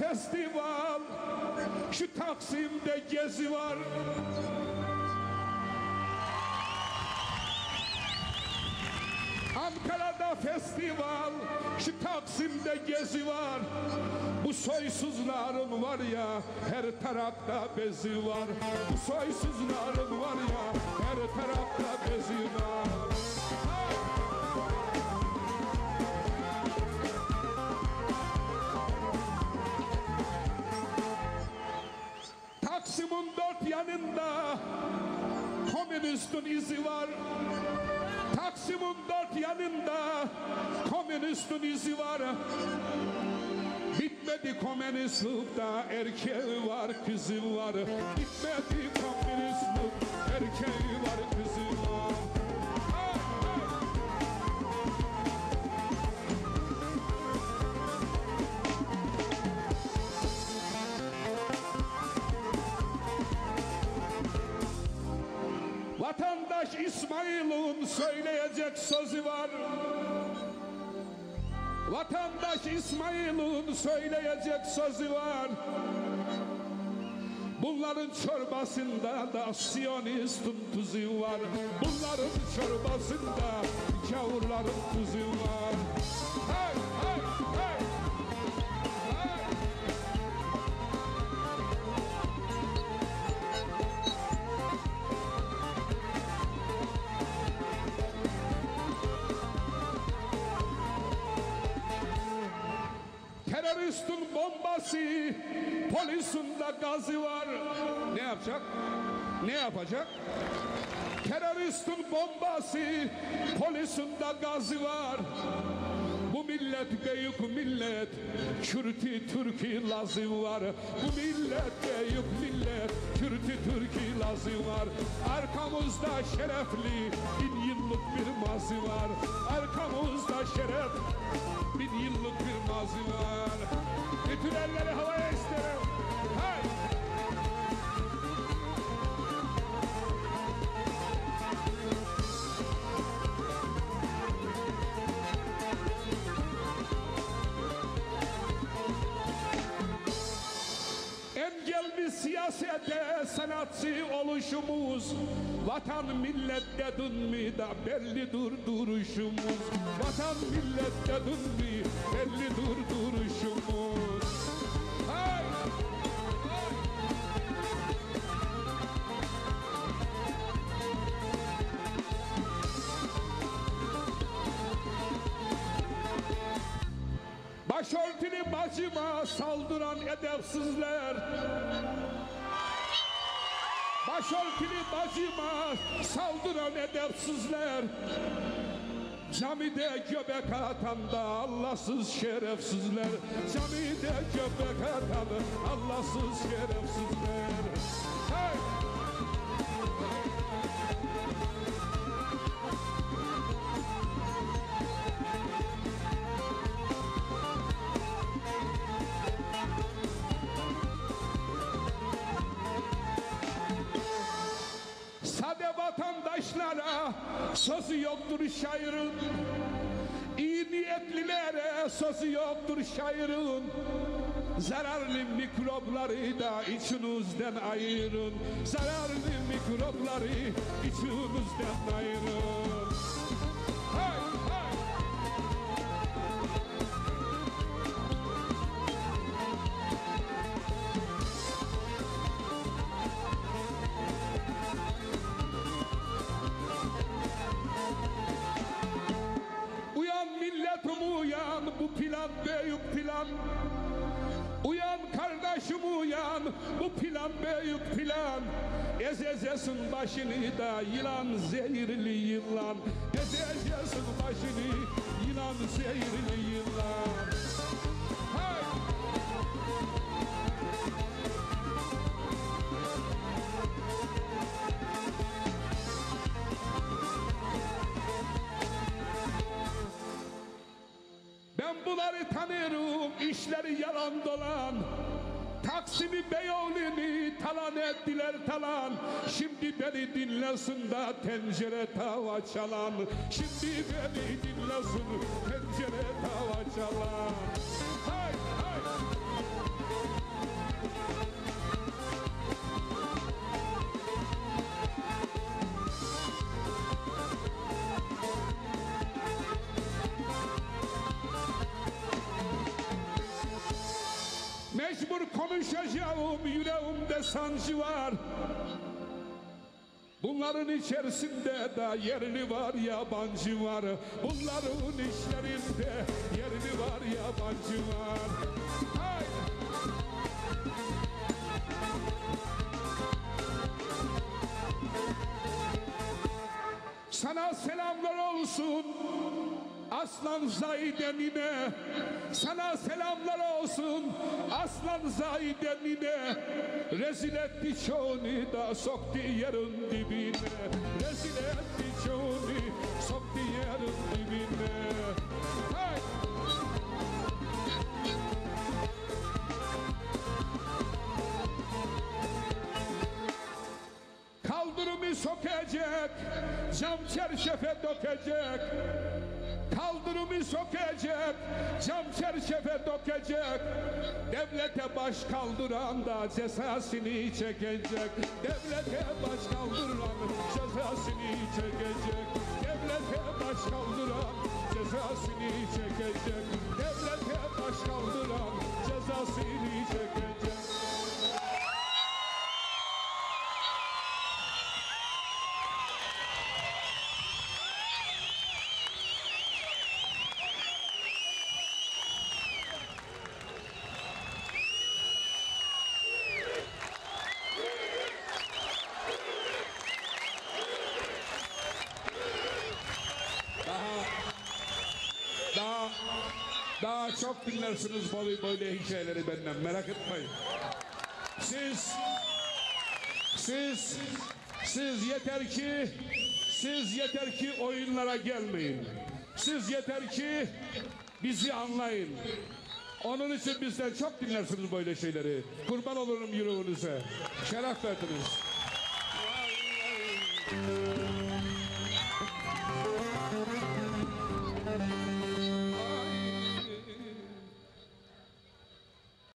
festival. Şu Taksim'de gezi var. Ankara'da festival. Şu Taksim'de gezi var. Bu soysuzların var ya Her tarafta bezi var. Bu soysuzların var ya Her tarafta komünistin izi var. Taksim'in dört yanında komünistin izi var. Bitmedi komünistlikta erkeği var kızı var. Bitmedi komünistlik Vatandaş İsmail'in söyleyecek sözü var. Vatandaş İsmail'in söyleyecek sözü var. Bunların çorbasında da Siyonistin tuzu var. Bunların çorbasında gavurların tuzu var. Hey. Bombası, polisin de gazı var. Ne yapacak? Ne yapacak? Teröristin bombası, polisin de gazı var. Millet büyük millet, Kürtü Türk'ü Lazı var. Bu millet büyük millet, Kürtü Türk'ü Lazı var. Arkamızda şerefli bin yıllık bir mazi var. Arkamızda şeref bin yıllık bir mazi var. Bütün elleri havaya isterim. Siyasete sanatçı oluşumuz. Vatan millet dedin mi da bellidir duruşumuz Vatan millet dedin mi bellidir duruşumuz bacıma saldıran edepsizler. Başörtülü bacıma saldıran edepsizler. Camide göbek atan da Allahsız şerefsizler. Camide göbek atan Allahsız şerefsizler. Hey! Sözü yoktur şairin. İyi niyetlilere sözü yoktur şairin. Zararlı mikropları da içinizden ayırın. Zararlı mikropları içinizden ayırın bu plan büyük plan. Uyan kardeşim uyan. Bu plan büyük plan. Ezeceksin başını da yılan zehirli yılan. Ezeceksin başını yılan zehirli tanırım işleri yalan dolan. Taksim'i Beyoğlu'nu talan ettiler talan. Şimdi beni dinlesin da tencere tava çalan. Şimdi beni dinlesin tencere tava çalan. Hay Konuşacağım yüreğimde sancı var. Bunların içerisinde de yerli var yabancı var. Bunların işlerinde yerli var yabancı var. Sana selamlar olsun Aslan Zahide'nine Sana selamlar olsun Aslan Zahide'nine Rezil etti çoğunu da soktu yerin dibine Rezil etti çoğunu soktu yerin dibine Hay! Kaldırımı sokacak, cam çerçeve dökecek. Kaldırımı sokacak, cam çerçeve dökecek. Devlete baş kaldıran da cezasını çekecek. Devlete baş kaldıran cezasını çekecek. Devlete baş kaldıran cezasını çekecek. Devlete baş kaldıran cezasını çekecek. Çok dinlersiniz böyle, böyle hikayeleri benden merak etmeyin. Siz siz siz yeter ki siz yeter ki oyunlara gelmeyin. Siz yeter ki bizi anlayın. Onun için bizden çok dinlersiniz böyle şeyleri. Kurban olurum yüreğinize. Şeref verdiniz.